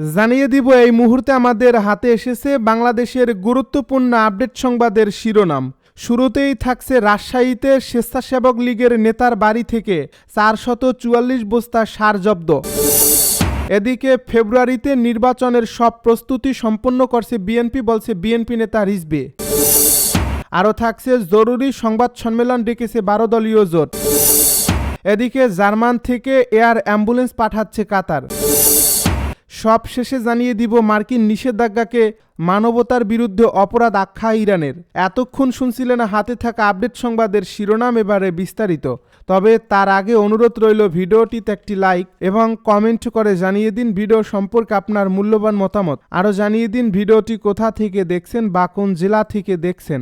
জানিয়ে দিব, এই মুহূর্তে আমাদের হাতে এসেছে বাংলাদেশের গুরুত্বপূর্ণ আপডেট সংবাদের শিরোনাম। শুরুতেই থাকছে রাজশাহীতে স্বেচ্ছাসেবক লীগের নেতার বাড়ি থেকে চারশত চুয়াল্লিশ বস্তা সার জব্দ। এদিকে ফেব্রুয়ারিতে নির্বাচনের সব প্রস্তুতি সম্পন্ন করছে বিএনপি, বলছে বিএনপি নেতা রিজবে আরও থাকছে জরুরি সংবাদ সম্মেলন ডেকেছে বারো দলীয় জোট। এদিকে জার্মান থেকে এয়ার অ্যাম্বুলেন্স পাঠাচ্ছে কাতার। সব শেষে জানিয়ে দিব মার্কিন নিষেধাজ্ঞাকে মানবতার বিরুদ্ধে অপরাধ আখ্যা ইরানের। এতক্ষণ শুনছিলেন হাতে থাকা আপডেট সংবাদের শিরোনাম এবারে বিস্তারিত। তবে তার আগে অনুরোধ রইল ভিডিওটিতে একটি লাইক এবং কমেন্ট করে জানিয়ে দিন ভিডিও সম্পর্কে আপনার মূল্যবান মতামত। আরও জানিয়ে দিন ভিডিওটি কোথা থেকে দেখছেন বা কোন জেলা থেকে দেখছেন।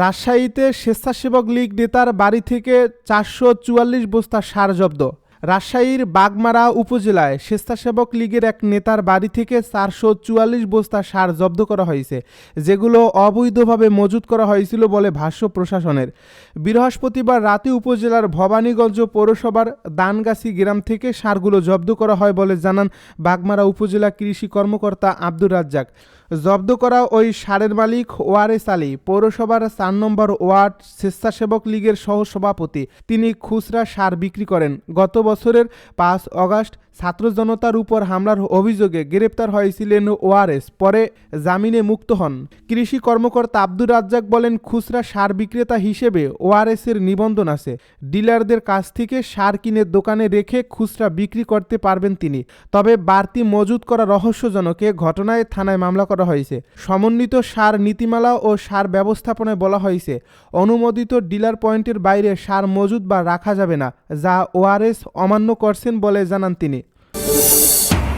রাজশাহীতে স্বেচ্ছাসেবক লীগ নেতার বাড়ি থেকে চারশো চুয়াল্লিশ বস্তা সার জব্দ। রাজশাহীর বাগমারা উপজেলায় স্বেচ্ছাসেবক লীগের এক নেতার বাড়ি থেকে চারশো চুয়াল্লিশ বস্তা সার জব্দ করা হয়েছে, যেগুলো অবৈধভাবে মজুত করা হয়েছিল বলে ভাষ্য প্রশাসনের। বৃহস্পতিবার রাতে উপজেলার ভবানীগঞ্জ পৌরসভার দানগাছি গ্রাম থেকে সারগুলো জব্দ করা হয় বলে জানান বাগমারা উপজেলা কৃষি কর্মকর্তা আব্দুর রাজ্জাক। জব্দ করা ওই সারের মালিক ওয়ারেস আলী, পৌরসভার চার নম্বর ওয়ার্ড স্বেচ্ছাসেবক লীগের সহসভাপতি। তিনি খুচরা সার বিক্রি করেন। গত বছরের পাঁচ অগাস্ট ছাত্র জনতার উপর হামলার অভিযোগে গ্রেপ্তার হয়েছিলেন ওআরএস পরে জামিনে মুক্ত হন। কৃষি কর্মকর্তা আব্দুর রাজ্জাক বলেন, খুচরা সার বিক্রেতা হিসেবে ওআরএস এর নিবন্ধন আছে। ডিলারদের কাছ থেকে সার কিনে দোকানে রেখে খুচরা বিক্রি করতে পারবেন তিনি। তবে বাড়তি মজুত করা রহস্যজনক ঘটনায় থানায় মামলা করা হয়েছে। সমন্বিত সার নীতিমালা ও সার ব্যবস্থাপনায় বলা হয়েছে, অনুমোদিত ডিলার পয়েন্টের বাইরে সার মজুদ বা রাখা যাবে না, যা ওআরএস অমান্য করছেন বলে জানান তিনি।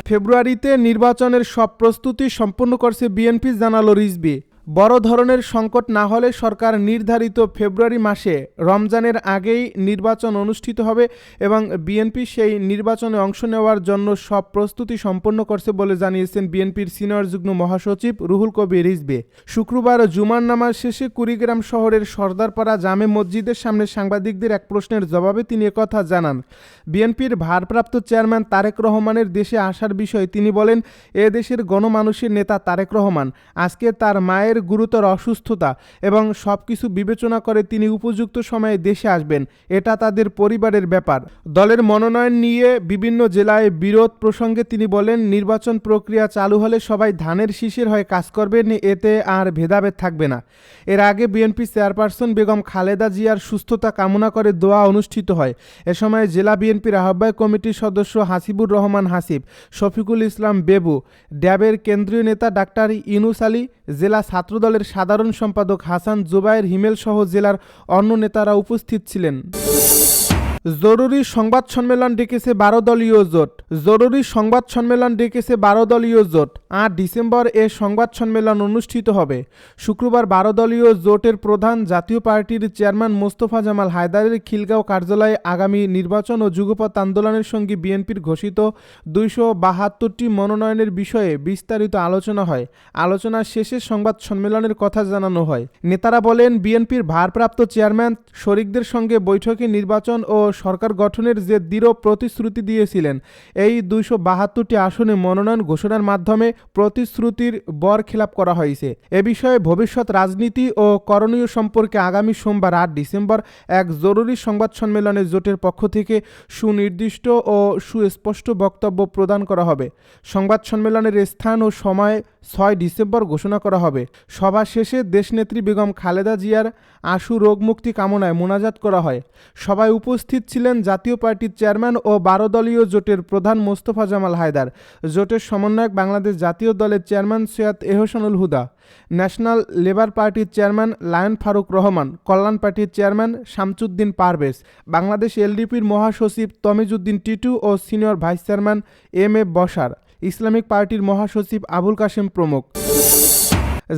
ফেব্রুয়ারিতে নির্বাচনের সব প্রস্তুতি সম্পন্ন করছে বিএনপি, জানালো রিজবি বড় ধরনের সংকট না হলে সরকার নির্ধারিত ফেব্রুয়ারি মাসে রমজানের আগেই নির্বাচন অনুষ্ঠিত হবে এবং বিএনপি সেই নির্বাচনে অংশ নেওয়ার জন্য সব প্রস্তুতি সম্পন্ন করছে বলে জানিয়েছেন বিএনপির সিনিয়র যুগ্ম মহাসচিব রুহুল কবির রিজবে শুক্রবার জুমার নামাজ শেষে কুড়িগ্রাম শহরের সর্দারপাড়া জামে মসজিদের সামনে সাংবাদিকদের এক প্রশ্নের জবাবে তিনি একথা জানান। বিএনপির ভারপ্রাপ্ত চেয়ারম্যান তারেক রহমানের দেশে আসার বিষয়ে তিনি বলেন, এ দেশের গণমানুষের নেতা তারেক রহমান। আজকে তার মায়ের মায়ের গুরুতর অসুস্থতা এবং সব কিছু বিবেচনা করে তিনি উপযুক্ত সময়ে দেশে আসবেন, এটা তাদের পরিবারের ব্যাপার। দলের মনোনয়ন নিয়ে বিভিন্ন জেলায় বিরোধ প্রসঙ্গে তিনি বলেন, নির্বাচন প্রক্রিয়া চালু হলে সবাই ধানের শীষের হয়ে কাজ করবেন, এতে আর ভেদাভেদ থাকবে না। এর আগে বিএনপি চেয়ারপারসন বেগম খালেদা জিয়ার সুস্থতা কামনা করে দোয়া অনুষ্ঠিত হয়। এ সময় জেলা বিএনপির আহ্বায়ক কমিটির সদস্য হাসিবুর রহমান হাসিব, শফিকুল ইসলাম বেবু, ড্যাবের কেন্দ্রীয় নেতা ডাক্তার ইনুস আলী জেলা ছাত্রদলের সাধারণ সম্পাদক হাসান জুবায়ের হিমেলসহ জেলার অন্য নেতারা উপস্থিত ছিলেন। জরুরি সংবাদ সম্মেলন ডেকেছে বারো দলীয় জোট। জরুরি সংবাদ সম্মেলন ডেকেছে বারো দলীয় জোট। আট ডিসেম্বর এ সংবাদ সম্মেলন অনুষ্ঠিত হবে। শুক্রবার বারো দলীয় জোটের প্রধান জাতীয় পার্টির চেয়ারম্যান মোস্তফা জামাল হায়দারের খিলগাঁও কার্যালয়ে আগামী নির্বাচন ও যুগপথ আন্দোলনের সঙ্গে বিএনপির ঘোষিত দুইশো বাহাত্তরটি মনোনয়নের বিষয়ে বিস্তারিত আলোচনা হয়। আলোচনা শেষে সংবাদ সম্মেলনের কথা জানানো হয়। নেতারা বলেন, বিএনপির ভারপ্রাপ্ত চেয়ারম্যান শরিকদের সঙ্গে বৈঠকে নির্বাচন ও সরকার গঠনের যে দৃঢ় প্রতিশ্রুতি দিয়েছিলেন, এই দুইশো বাহাত্তরটি আসনে মনোনয়ন ঘোষণার মাধ্যমে প্রতিশ্রুতির বর খেলাপ করা হয়েছে। এ বিষয়ে ভবিষ্যৎ রাজনীতি ও করণীয় সম্পর্কে আগামী সোমবার আট ডিসেম্বর এক জরুরি সংবাদ সম্মেলনে জোটের পক্ষ থেকে সুনির্দিষ্ট ও সুস্পষ্ট বক্তব্য প্রদান করা হবে। সংবাদ সম্মেলনের স্থান ও সময় ছয় ডিসেম্বর ঘোষণা করা হবে। সভা শেষে দেশনেত্রী বেগম খালেদা জিয়ার আশু রোগমুক্তি কামনায় মোনাজাত করা হয়। সবাই উপস্থিত ছিলেন জাতীয় পার্টির চেয়ারম্যান ও বারো দলীয় জোটের প্রধান মোস্তফা জামাল হায়দার। জোটের সমন্বয়ক বাংলাদেশ জাতীয় দলের chairman Syed Ehsanul Huda, national labour পার্টির চেয়ারম্যান লায়ন ফারুক রহমান, কল্যাণ পার্টির চেয়ারম্যান শামচুদ্দিন পারভেজ, বাংলাদেশ এলডিপির মহাসচিব তমিজুদ্দিন টিটু ও senior vice chairman M A Bashar Islamic পার্টির মহাসচিব আবুল কাশেম প্রমুখ।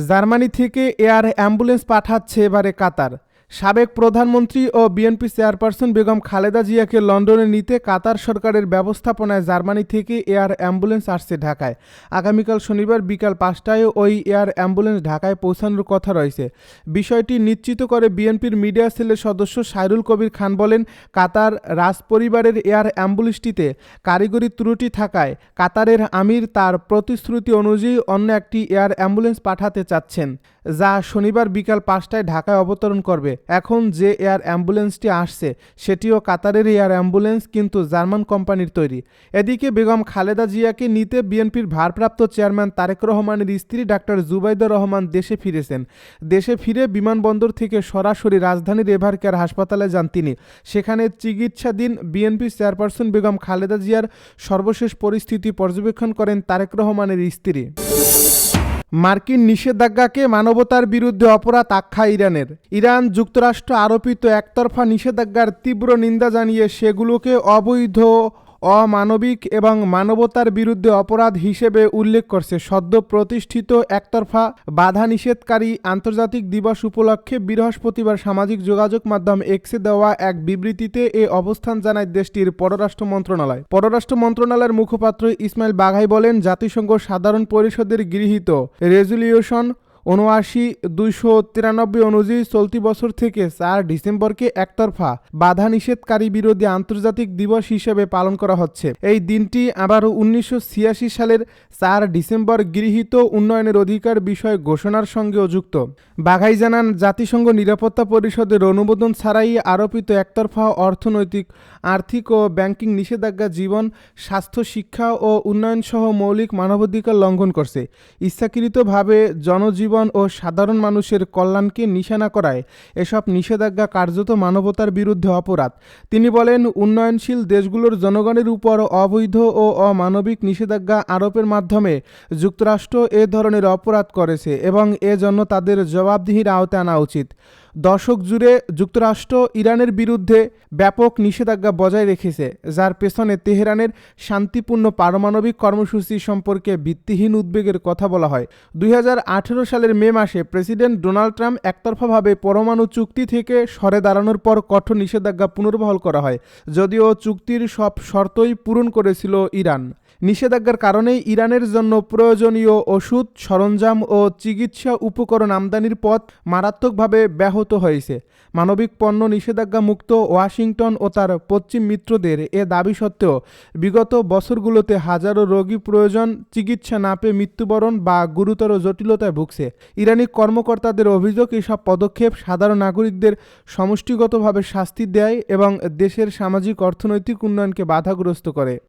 জার্মানি থেকে এয়ার অ্যাম্বুলেন্স পাঠাচ্ছে এবারে কাতার। সাবেক প্রধানমন্ত্রী ও বিএনপি চেয়ারপারসন বেগম খালেদা জিয়াকে লন্ডনে নিতে কাতার সরকারের ব্যবস্থাপনায় জার্মানি থেকে এয়ার অ্যাম্বুলেন্স আসছে ঢাকায়। আগামীকাল শনিবার বিকাল পাঁচটায় ওই এয়ার অ্যাম্বুলেন্স ঢাকায় পৌঁছানোর কথা রয়েছে। বিষয়টি নিশ্চিত করে বিএনপির মিডিয়া সেলের সদস্য সাইরুল কবির খান বলেন, কাতার রাজপরিবারের এয়ার অ্যাম্বুলেন্সটিতে কারিগরি ত্রুটি থাকায় কাতারের আমির তার প্রতিশ্রুতি অনুযায়ী অন্য একটি এয়ার অ্যাম্বুলেন্স পাঠাতে চাচ্ছেন, যা শনিবার বিকাল পাঁচটায় ঢাকায় অবতরণ করবে। এখন যে এয়ার অ্যাম্বুলেন্সটি আসছে, সেটিও কাতারের এয়ার অ্যাম্বুলেন্স, কিন্তু জার্মান কোম্পানির তৈরি। এদিকে বেগম খালেদা জিয়াকে নিতে বিএনপির ভারপ্রাপ্ত চেয়ারম্যান তারেক রহমানের স্ত্রী ডাক্তার জুবাইদুর রহমান দেশে ফিরেছেন। দেশে ফিরে বিমানবন্দর থেকে সরাসরি রাজধানীর এভার কেয়ার হাসপাতালে যান তিনি। সেখানে চিকিৎসাধীন বিএনপি চেয়ারপারসন বেগম খালেদা জিয়ার সর্বশেষ পরিস্থিতি পর্যবেক্ষণ করেন তারেক রহমানের স্ত্রী। মার্কিন নিষেধাজ্ঞাকে মানবতার বিরুদ্ধে অপরাধ আখ্যা ইরানের। ইরান যুক্তরাষ্ট্র আরোপিত একতরফা নিষেধাজ্ঞার তীব্র নিন্দা জানিয়ে সেগুলোকে অবৈধ অমানবিক এবং মানবতার বিরুদ্ধে অপরাধ হিসেবে উল্লেখ করছে সদ্য প্রতিষ্ঠিত একতরফা বাধা নিষেধকারী আন্তর্জাতিক দিবস উপলক্ষে বৃহস্পতিবার সামাজিক যোগাযোগ মাধ্যম এক্সে দেওয়া এক বিবৃতিতে এ অবস্থান জানায় দেশটির পররাষ্ট্র মন্ত্রণালয়। পররাষ্ট্র মন্ত্রণালয়ের মুখপাত্র ইসমাইল বাঘাই বলেন, জাতিসংঘ সাধারণ পরিষদের গৃহীত রেজুলিউশন উনআশি দুইশো তিরানব্বই অনুযায়ী চলতি বছর থেকে চার ডিসেম্বরকে একতরফা বাধা নিষেধকারী বিরোধী আন্তর্জাতিক দিবস হিসেবে পালন করা হচ্ছে। এই দিনটি আবারও উনিশশো ছিয়াশি সালের চার ডিসেম্বর গৃহীত উন্নয়নের অধিকার বিষয় ঘোষণার সঙ্গেও যুক্ত। বাঘাই জানান, জাতিসংঘ নিরাপত্তা পরিষদের অনুমোদন ছাড়াই আরোপিত একতরফা অর্থনৈতিক, আর্থিক ও ব্যাংকিং নিষেধাজ্ঞা জীবন, স্বাস্থ্য, শিক্ষা ও উন্নয়ন সহ মৌলিক মানবাধিকার লঙ্ঘন করছে। ইচ্ছাকৃতভাবে জনজীবন ও সাধারণ মানুষের কল্যাণকে নিশানা করায় এসব নিষেধাজ্ঞা কার্যত মানবতার বিরুদ্ধে অপরাধ। তিনি বলেন, উন্নয়নশীল দেশগুলোর জনগণের উপর অবৈধ ও অমানবিক নিষেধাজ্ঞা আরোপের মাধ্যমে যুক্তরাষ্ট্র এ ধরনের অপরাধ করেছে এবং এজন্য তাদের জবাবদিহির আওতায় আনা উচিত। দশক জুড়ে যুক্তরাষ্ট্র ইরানের বিরুদ্ধে ব্যাপক নিষেধাজ্ঞা বজায় রেখেছে, যার পেছনে তেহরানের শান্তিপূর্ণ পারমাণবিক কর্মসূচি সম্পর্কে ভিত্তিহীন উদ্বেগের কথা বলা হয়। দুই হাজার আঠেরো সালের মে মাসে প্রেসিডেন্ট ডোনাল্ড ট্রাম্প একতরফাভাবে পরমাণু চুক্তি থেকে সরে দাঁড়ানোর পর কঠোর নিষেধাজ্ঞা পুনর্বহাল করা হয়, যদিও চুক্তির সব শর্তই পূরণ করেছিল ইরান। নিষেধাজ্ঞার কারণেই ইরানের জন্য প্রয়োজনীয় ওষুধ, সরঞ্জাম ও চিকিৎসা উপকরণ আমদানির পথ মারাত্মকভাবে ব্যাহত হয়েছে। মানবিক পণ্য নিষেধাজ্ঞা মুক্ত ওয়াশিংটন ও তার পশ্চিম মিত্রদের এ দাবি সত্ত্বেও বিগত বছরগুলোতে হাজারো রোগী প্রয়োজন, চিকিৎসা না পেয়ে মৃত্যুবরণ বা গুরুতর জটিলতায় ভুগছে। ইরানি কর্মকর্তাদের অভিযোগ, এসব পদক্ষেপ সাধারণ নাগরিকদের সমষ্টিগতভাবে শাস্তি দেয় এবং দেশের সামাজিক অর্থনৈতিক উন্নয়নকে বাধাগ্রস্ত করে।